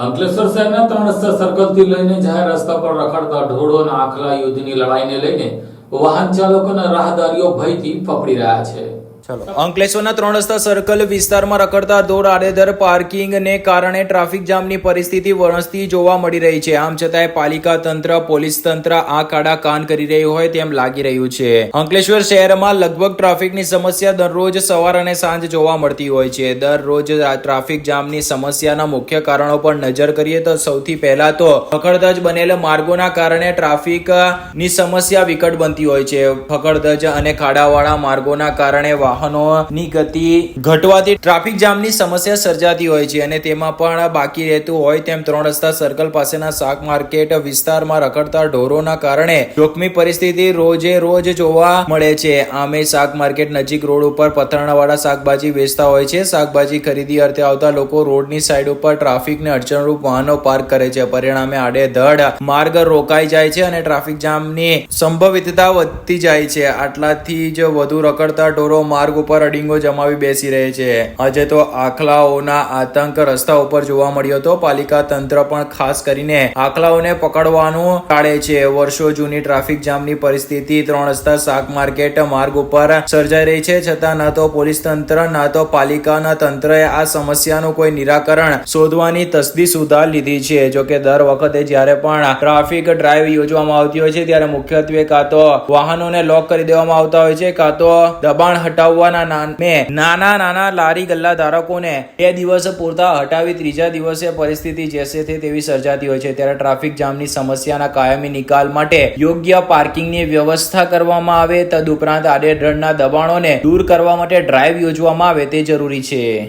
અંકલેશ્વર શહેરના ત્રણ રસ્તા સર્કલથી લઈને જાહેર રસ્તા પર રખડતા ઢોળો અને આખલા યુદ્ધની લડાઈને લઈને વાહન ચાલકો અને રાહદારીઓ ભયથી ફફડી રહ્યા છે. અંકલેશ્વરના ત્રણ રસ્તા સર્કલ વિસ્તારમાં રખડતા દોડ આડેધર પાર્કિંગને કારણે ટ્રાફિક જામની પરિસ્થિતિ વણસતી જોવા મળી રહી છે. આમ છતાંય પાલિકા તંત્ર, પોલીસ તંત્ર આ કાડા કાન કરી રહ્યું હોય તેમ લાગી રહ્યું છે. અંકલેશ્વર શહેરમાં લગભગ ટ્રાફિકની સમસ્યા દરરોજ સવાર અને સાંજ જોવા મળતી હોય છે. દરરોજ ટ્રાફિક જામની સમસ્યાના મુખ્ય કારણો પર નજર કરીએ તો સૌથી પહેલા તો ફકડધજ બનેલા માર્ગોના કારણે ટ્રાફિકની સમસ્યા વિકટ બનતી હોય છે. ફકડધજ અને ખાડાવાળા માર્ગોના કારણે વાહનોની ગતિ ઘટવાથી ટ્રાફિક જામની સમસ્યા સર્જાતી હોય છે અને તેમાં પણ બાકી રહેતું હોય તેમ ત્રણ રસ્તા સર્કલ પાસેના શાક માર્કેટ વિસ્તારમાં રખડતા ઢોરોના કારણે જોખમી પરિસ્થિતિ રોજે રોજ જોવા મળે છે. આમે શાક માર્કેટ નજીક રોડ ઉપર પથરાણાવાળા શાકભાજી વેચતા હોય છે. શાકભાજી ખરીદી અર્થે આવતા લોકો રોડની સાઈડ ઉપર ટ્રાફિકને અડચણરૂપ વાહનો પાર્ક કરે છે. પરિણામે આડેધડ માર્ગ રોકાઈ જાય છે અને ટ્રાફિક જામની સંભવિતતા વધતી જાય છે. આટલાથી જ વધુ રખડતા ઢોરો માર્ગ ઉપર અડીંગો જમાવી બેસી રહે છે. આજે તો આખલાઓના આતંક રસ્તા ઉપર જોવા મળ્યો હતો પાલિકા તંત્ર પણ ખાસ કરીને આખલાઓને પકડવાનું ટાળે છે. વર્ષો જૂની ટ્રાફિક જામની પરિસ્થિતિ, ત્રણ રસ્તા શાક માર્કેટ, માર્ગ ઉપર સર્જાઈ રહી છે. છતાં ના તો પોલીસ તંત્ર, ના તો પાલિકાના તંત્રએ આ સમસ્યાનું કોઈ નિરાકરણ શોધવાની તસદી સુધાર લીધી છે. જોકે દર વખતે જ્યારે પણ ટ્રાફિક ડ્રાઈવ યોજવામાં આવતી હોય છે, ત્યારે મુખ્યત્વે કાં તો વાહનોને લોક કરી દેવામાં આવતા હોય છે, કાં તો દબાણ હટાવવાના નામે નાના નાના લારી ગલ્લા ધારકોને બે દિવસ પૂરતા હટાવી, ત્રીજા દિવસે પરિસ્થિતિ જેસે તે તેવી સર્જાતી હોય છે. ત્યારે ટ્રાફિક જામની સમસ્યાના કાયમી નિકાલ માટે યોગ્ય પાર્કિંગની વ્યવસ્થા કરવામાં આવે. તદુપરાંત આડેધડના દબાણોને દૂર કરવા માટે ડ્રાઈવ યોજવામાં આવે તે જરૂરી છે.